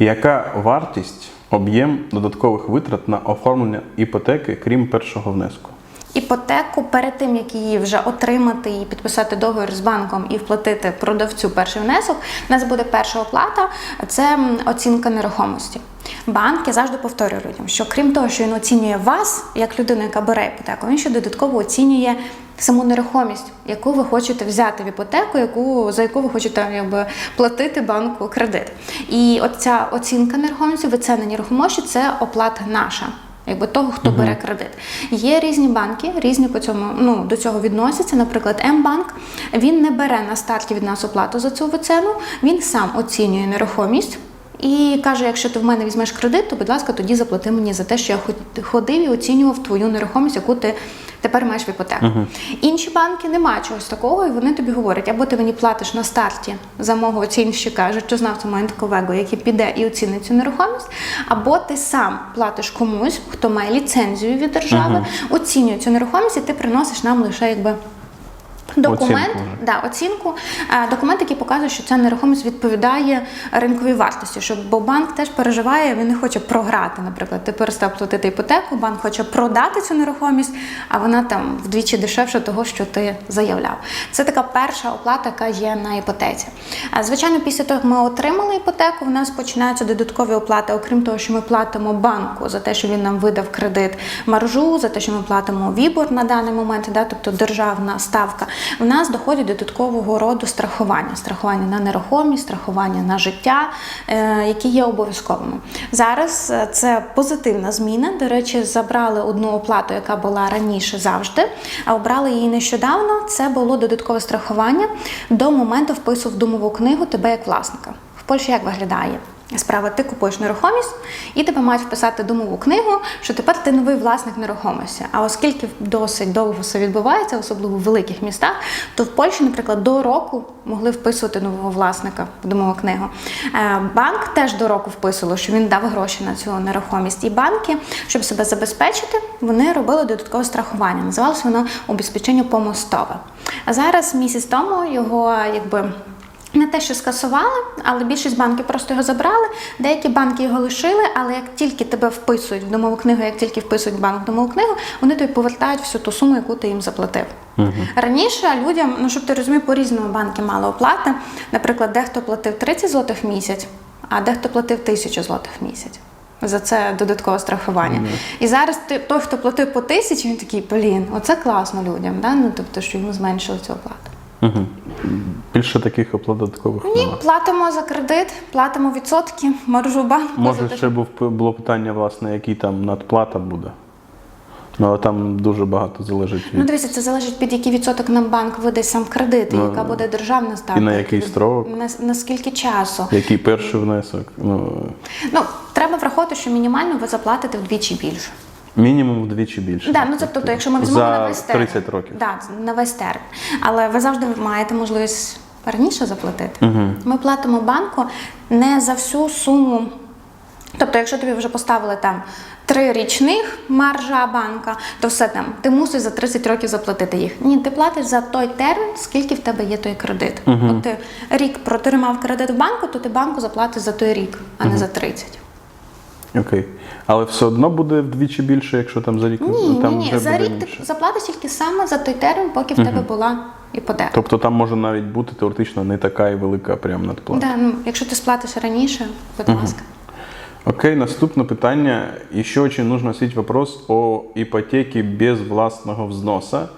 Яка вартість, об'єм додаткових витрат на оформлення іпотеки, крім першого внеску? Іпотеку перед тим, як її вже отримати і підписати договір з банком і вплатити продавцю перший внесок, у нас буде перша оплата це оцінка нерухомості. Банк я завжди повторюю людям, що крім того, що він оцінює вас як людину, яка бере іпотеку, він ще додатково оцінює саму нерухомість, яку ви хочете взяти в іпотеку, яку за яку ви хочете якби платити банку кредит. І от ця оцінка нерухомості, ви це на нерухомості, це оплата наша. Якби того, хто бере кредит. Є різні банки, різні по цьому ну до цього відносяться. Наприклад, М-банк він не бере на старті від нас оплату за цю ціну, він сам оцінює нерухомість. І каже: якщо ти в мене візьмеш кредит, то будь ласка, тоді заплати мені за те, що я ходив і оцінював твою нерухомість, яку ти тепер маєш в іпотеку. Інші банки не мають чогось такого, і вони тобі говорять, або ти мені платиш на старті за мого оцінщика, життєзнавця Майнтковего, який піде і оцінить цю нерухомість, або ти сам платиш комусь, хто має ліцензію від держави, оцінює цю нерухомість, і ти приносиш нам лише якби. Документ, Оцінку да, оцінку, Е, документ, який показує, що ця нерухомість відповідає ринковій вартості. Щоб, бо банк теж переживає, він не хоче програти. Наприклад, ти перестав платити іпотеку, банк хоче продати цю нерухомість, а вона там вдвічі дешевше того, що ти заявляв. Це така перша оплата, яка є на іпотеці. Звичайно, після того, як ми отримали іпотеку, в нас починаються додаткові оплати, окрім того, що ми платимо банку за те, що він нам видав кредит, маржу, за те, що ми платимо вібор на даний момент, да, тобто державна ставка. В нас доходять додаткового роду страхування: страхування на нерухомість, страхування на життя, е, які є обов'язковими. Зараз е, це позитивна зміна. До речі, забрали одну оплату, яка була раніше завжди, а обрали її нещодавно. Це було додаткове страхування до моменту впису в думову книгу тебе як власника. В Польщі як виглядає? Справа, ти купуєш нерухомість, і тебе мають вписати думову книгу, що тепер ти новий власник нерухомості. А оскільки досить довго це відбувається, особливо в великих містах, то в Польщі, наприклад, до року могли вписувати нового власника в думову книгу. Е, Банк теж до року вписував, що він дав гроші на цю нерухомість. І банки, щоб себе забезпечити, вони робили додаткове страхування. Називалося воно обезпечення помостове. А зараз місяць тому його якби. Не те, що скасували, але більшість банків просто його забрали. Деякі банки його лишили, але як тільки тебе вписують в домову книгу, як тільки вписують банк в домову книгу, вони тобі повертають всю ту суму, яку ти їм заплатив. Раніше людям, ну щоб ти розумів, по-різному банки мали оплати. Наприклад, дехто платив 30 злотих в місяць, а дехто платив 1000 злотих в місяць. За це додаткове страхування. І зараз ти, той, хто платив по тисячі, він такий, блін, оце класно людям, да? ну, тобто, що йому зменшили цю оплату. Угу. Більше таких оплат Ні, немає. платимо за кредит, платимо відсотки, маржу банку. Може, ще був, було питання, власне, який там надплата буде. Ну, але там дуже багато залежить Ну, дивіться, це залежить під який відсоток нам банк видасть сам кредит, і Ну, яка буде державна ставка. і на який строк? На, на скільки часу. Який перший внесок? Ну, Ну, треба враховувати, що мінімально ви заплатите вдвічі більше. Мінімум вдвічі більше. Да, ну це тобто, якщо ми візьмемо За на весь термін. 30 років. Да, на весь термін. Але ви завжди маєте можливість раніше заплатити. Угу. Ми платимо банку не за всю суму. Тобто, якщо тобі вже поставили там три річних маржа банка, то все там ти мусиш за 30 років заплатити їх. Ні, ти платиш за той термін, скільки в тебе є той кредит. От ти рік протримав кредит в банку, то ти банку заплатиш за той рік, а не за 30. Окей. Але все одно буде вдвічі більше, якщо там за рік Ні, там ні, ні. вже За буде рік менше. ти заплатиш тільки саме за той термін, поки в тебе була іпотека. Тобто там може навіть бути теоретично не така і велика прям надплата. Да, ну, якщо ти сплатиш раніше, будь ласка. Окей, наступне питання. Еще очень нужно снять вопрос о ипотеке без властного взноса.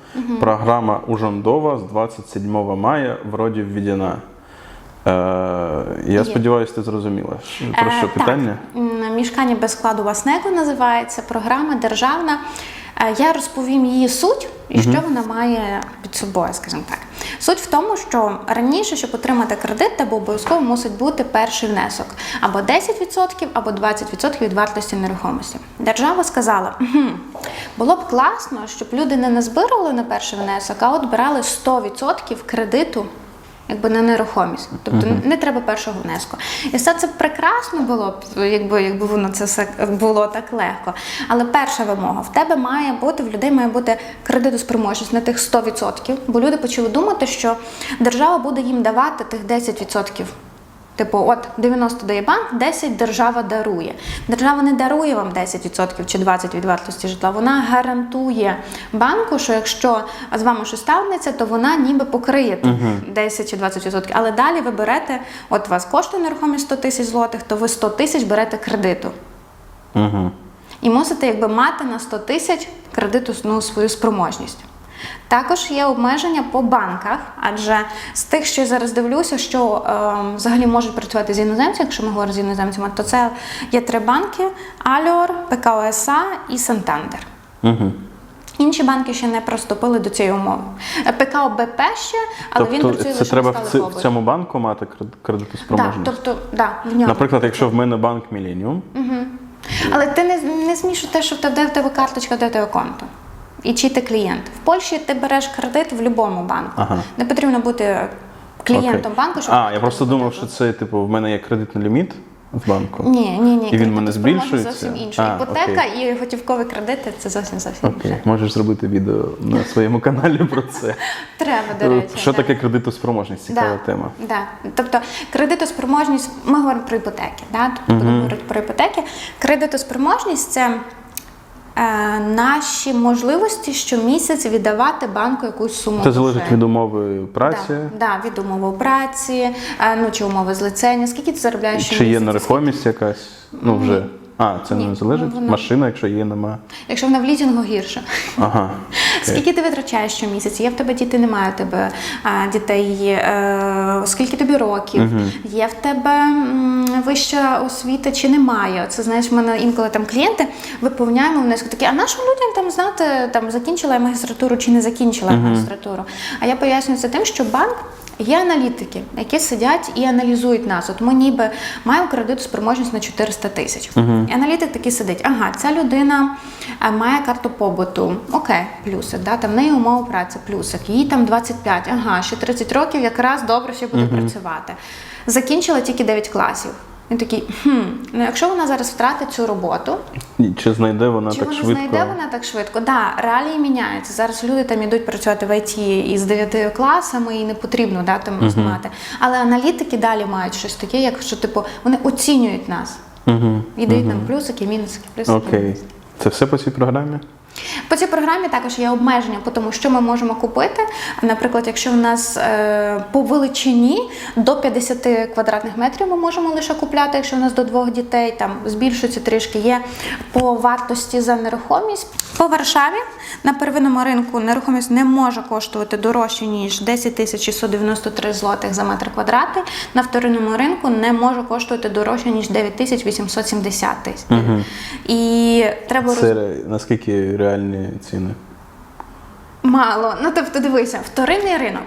Программа Ужандова з 27 мая вроді введена. Е, я сподіваюся, ти зрозуміла. що- Про що Е, питання? Так. М, Мішкання без складу Васнеко називається програма державна. Е, Я розповім її суть і що вона має під собою, скажімо так. Суть в тому, що раніше, щоб отримати кредит, тебе обов'язково мусить бути перший внесок або 10%, або 20% від вартості нерухомості. Держава сказала, «Мгм, було б класно, щоб люди не назбирували на перший внесок, а от брали 100% кредиту якби на нерухомість. Тобто не треба першого внеску. І все це прекрасно було б, якби, якби воно це все було так легко. Але перша вимога: в тебе має бути, в людей має бути кредитоспроможність на тих 100%, бо люди почали думати, що держава буде їм давати тих 10% Типу, от 90 дає банк, 10 держава дарує. Держава не дарує вам 10% чи 20% від вартості житла. Вона гарантує банку, що якщо з вами щось станеться, то вона ніби покриє тих 10 чи 20%. Але далі ви берете, от у вас коштує нерухомість 100 тисяч злотих, то ви 100 тисяч берете кредиту. Угу. І мусите якби мати на 100 тисяч кредиту ну, свою спроможність. Також є обмеження по банках, адже з тих, що я зараз дивлюся, що е, взагалі можуть працювати з іноземцями, якщо ми говоримо з іноземцями, то це є три банки: Альор, ПКОСА і Сантандер. Угу. Інші банки ще не приступили до цієї умови. Е, ПКО БП ще, але він Тобто працює це лише треба в, ці- в цьому банку мати кред- Так, тобто, да, в ньому. Наприклад, якщо в мене банк Міленіум, Але ти не, не змішуй те, що в тебе в тебе карточка, де в тебе конто. І чи ти клієнт. В Польщі ти береш кредит в будь-якому банку. Ага. Не потрібно бути клієнтом Окей. банку, щоб А, я просто думав, що це, типу, в мене є кредитний ліміт в банку. Ні, ні, ні. І він в мене збільшується? зовсім інше. А, Іпотека і готівкові кредити це зовсім зовсім Окей, інше. можеш зробити відео на своєму каналі про це. Треба, до речі. Що да. таке кредитоспроможність? Цікава Да, тема. Да. Тобто кредитоспроможність, ми говоримо про іпотеки, да? тобто будемо говорити про іпотеки. Кредитоспроможність це наші можливості щомісяць віддавати банку якусь суму. Це залежить від умови праці. Да, да, від умови праці, е, ну чи умови злицення. Скільки ти заробляєш Чи є нерухомість якась? Ну вже. А, це Ні, не залежить? ну, вона- Машина, якщо є, нема. Якщо вона в лізінгу гірше. Ага. Скільки ти витрачаєш щомісяця? Є в тебе діти, немає у тебе а, дітей. Е, скільки тобі років? Є в тебе вища освіта чи немає? Це знаєш, в мене інколи там клієнти виповняємо внеску такі, а нашим людям там знати, там закінчила я магістратуру чи не закінчила я магістратуру. А я пояснюю це тим, що банк. Є аналітики, які сидять і аналізують нас. От ми ніби маємо кредитоспроможність на 400 тисяч. І аналітик такий сидить. Ага, ця людина має карту побуту. Окей, плюсик. Да? Там в неї умова праці, плюсик. Їй там 25, ага, ще 30 років, якраз добре ще буде працювати. Закінчила тільки 9 класів. Він такий, хм, ну якщо вона зараз втратить цю роботу, Чи знайде вона чи так вона швидко? знайде вона так швидко? Да, реалії міняються. Зараз люди там ідуть працювати в ІТ із 9 класами і не потрібно да, там знати. Але аналітики далі мають щось таке, як що типу вони оцінюють нас Угу. і дають нам плюсики, мінусики, плюсики. Окей. Це все по цій програмі? По цій програмі також є обмеження по тому, що ми можемо купити. Наприклад, якщо в нас е, по величині до 50 квадратних метрів ми можемо лише купляти, якщо в нас до двох дітей, там збільшується трішки. Є по вартості за нерухомість. По Варшаві на первинному ринку нерухомість не може коштувати дорожче ніж 10 тисяч 693 злотих за метр квадратний. На вторинному ринку не може коштувати дорожче ніж 9 тисяч 870 тисяч. І треба Це ре- наскільки реальні ціни? Мало. Ну тобто дивися, вторинний ринок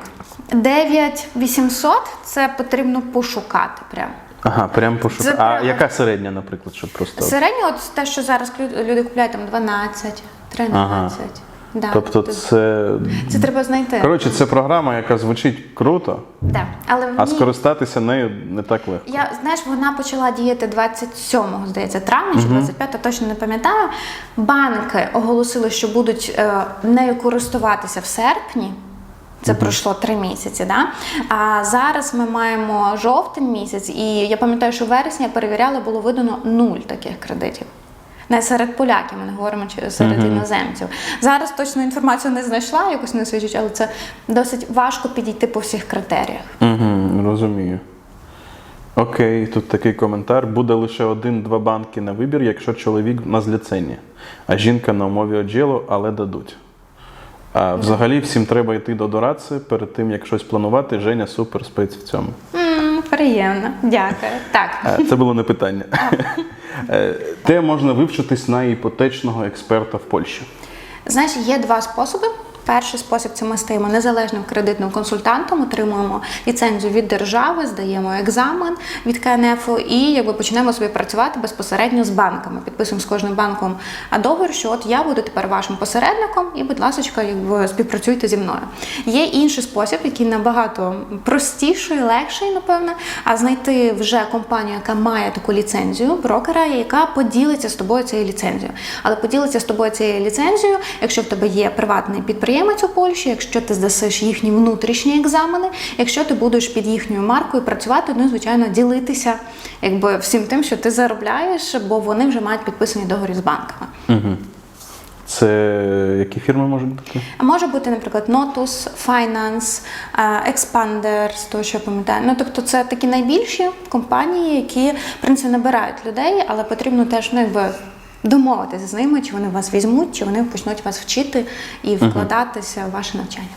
9800 це потрібно пошукати прямо. Ага, прям пошук. Це А прямо. яка середня, наприклад, щоб просто. Середньо, от те, що зараз люди купляють там 12, 13. Да. Тобто це. це треба знайти. Коротше, це програма, яка звучить круто, Да. Але в а скористатися нею не так легко. Я знаєш, вона почала діяти 27-го, здається, травня чи 25-го, точно не пам'ятаю. Банки оголосили, що будуть е, нею користуватися в серпні. Це пройшло три місяці. Да? А зараз ми маємо жовтень місяць, і я пам'ятаю, що в вересні я перевіряла, було видано нуль таких кредитів. Не серед поляків, ми не говоримо чи серед іноземців. Зараз точну інформацію не знайшла, якось не свідчить, але це досить важко підійти по всіх критеріях. Угу, розумію. Окей, тут такий коментар. Буде лише один-два банки на вибір, якщо чоловік на зліценні, а жінка на умові оділу, але дадуть. А взагалі всім треба йти до дорадці перед тим, як щось планувати. Женя супер спець в цьому. М, приємно, дякую. Так. Це було не питання. Е, Де можна вивчитись на іпотечного експерта в Польщі? Знаєш, є два способи. Перший спосіб це ми стаємо незалежним кредитним консультантом, отримуємо ліцензію від держави, здаємо екзамен від КНФ і якби почнемо собі працювати безпосередньо з банками. Підписуємо з кожним банком договір, що от я буду тепер вашим посередником, і, будь ласка, якби співпрацюйте зі мною. Є інший спосіб, який набагато простіший, легший, напевно, а знайти вже компанію, яка має таку ліцензію, брокера, яка поділиться з тобою цією ліцензією. Але поділиться з тобою цією ліцензією, якщо в тебе є приватний підприємець, німець у Польщі, якщо ти здасиш їхні внутрішні екзамени, якщо ти будеш під їхньою маркою працювати, ну і звичайно ділитися якби всім тим, що ти заробляєш, бо вони вже мають підписані договори з банками. Угу. Це які фірми можуть бути? А може бути, наприклад, Notus, Finance, е, Expander, з того, що я пам'ятаю. Ну, тобто це такі найбільші компанії, які, в принципі, набирають людей, але потрібно теж ну, якби, домовитися з ними, чи вони вас візьмуть, чи вони почнуть вас вчити і вкладатися в ваше навчання.